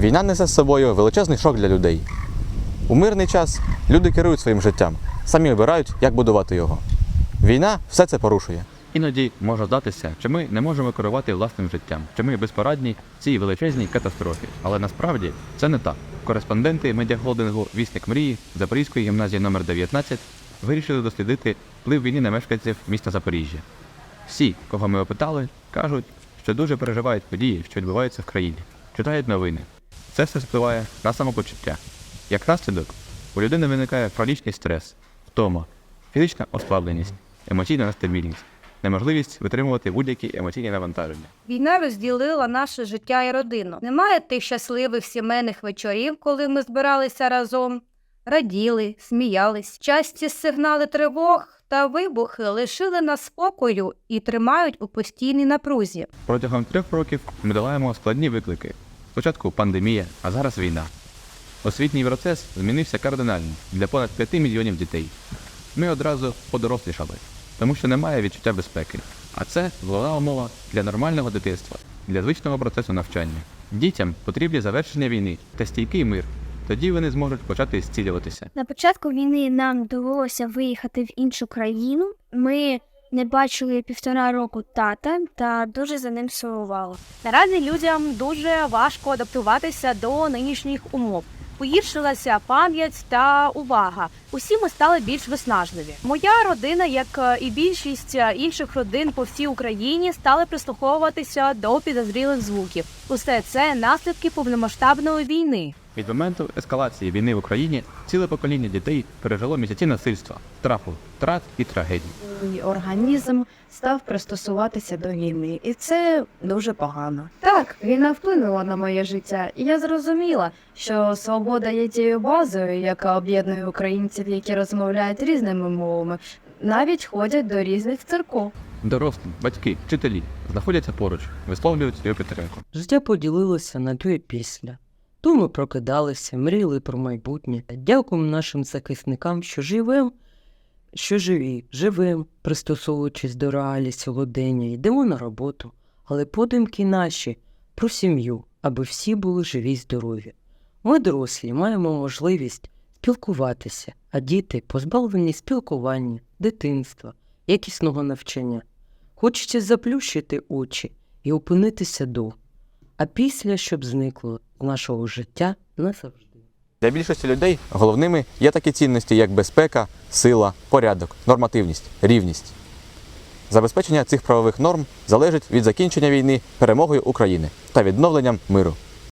Війна несе з собою величезний шок для людей. У мирний час люди керують своїм життям, самі обирають, як будувати його. Війна все це порушує. Іноді може здатися, що ми не можемо керувати власним життям, що ми безпорадні цій величезній катастрофі. Але насправді це не так. Кореспонденти медіахолдингу Вісник мрії Запорізької гімназії номер 19 вирішили дослідити вплив війни на мешканців міста Запоріжжя. Всі, кого ми опитали, кажуть, що дуже переживають події, що відбуваються в країні, читають новини. Це все впливає на самопочуття. Як наслідок, у людини виникає хронічний стрес, втома, фізична ослабленість, емоційна нестабільність, неможливість витримувати будь-які емоційні навантаження. Війна розділила наше життя і родину. Немає тих щасливих сімейних вечорів, коли ми збиралися разом, раділи, сміялись. Часті сигнали тривог та вибухи лишили нас спокою і тримають у постійній напрузі. Протягом трьох років ми долаємо складні виклики. Спочатку пандемія, а зараз війна. Освітній процес змінився кардинально для понад 5 мільйонів дітей. Ми одразу подорослішали, тому що немає відчуття безпеки. А це головна умова для нормального дитинства, для звичного процесу навчання. Дітям потрібні завершення війни та стійкий мир. Тоді вони зможуть почати зцілюватися. На початку війни нам довелося виїхати в іншу країну. Ми не бачили півтора року тата та дуже за ним сумували. Наразі людям дуже важко адаптуватися до нинішніх умов. Погіршилася пам'ять та увага. Усі ми стали більш виснажливі. Моя родина, як е, і більшість е, інших родин по всій Україні, стали прислуховуватися до підозрілих звуків. Усе це наслідки повномасштабної війни. Від моменту ескалації війни в Україні ціле покоління дітей пережило місяці насильства, страху, втрат і трагедій. Мій організм став пристосуватися до війни, і це дуже погано. Так, війна вплинула на моє життя, і я зрозуміла, що свобода є тією базою, яка об'єднує українців, які розмовляють різними мовами, навіть ходять до різних церков. Дорослі, батьки, вчителі знаходяться поруч, висловлюють свою підтримку. Життя поділилося на до і після. То ми прокидалися, мріяли про майбутнє. Дякуємо нашим захисникам, що живем, що живі, живем, пристосовуючись до реалій сьогодення, йдемо на роботу. Але подумки наші про сім'ю, аби всі були живі й здорові. Ми, дорослі, маємо можливість спілкуватися, а діти позбавлені спілкування, дитинства, якісного навчання. Хочеться заплющити очі і опинитися до а після, щоб зникло з нашого життя назавжди. Для більшості людей головними є такі цінності, як безпека, сила, порядок, нормативність, рівність. Забезпечення цих правових норм залежить від закінчення війни перемогою України та відновленням миру.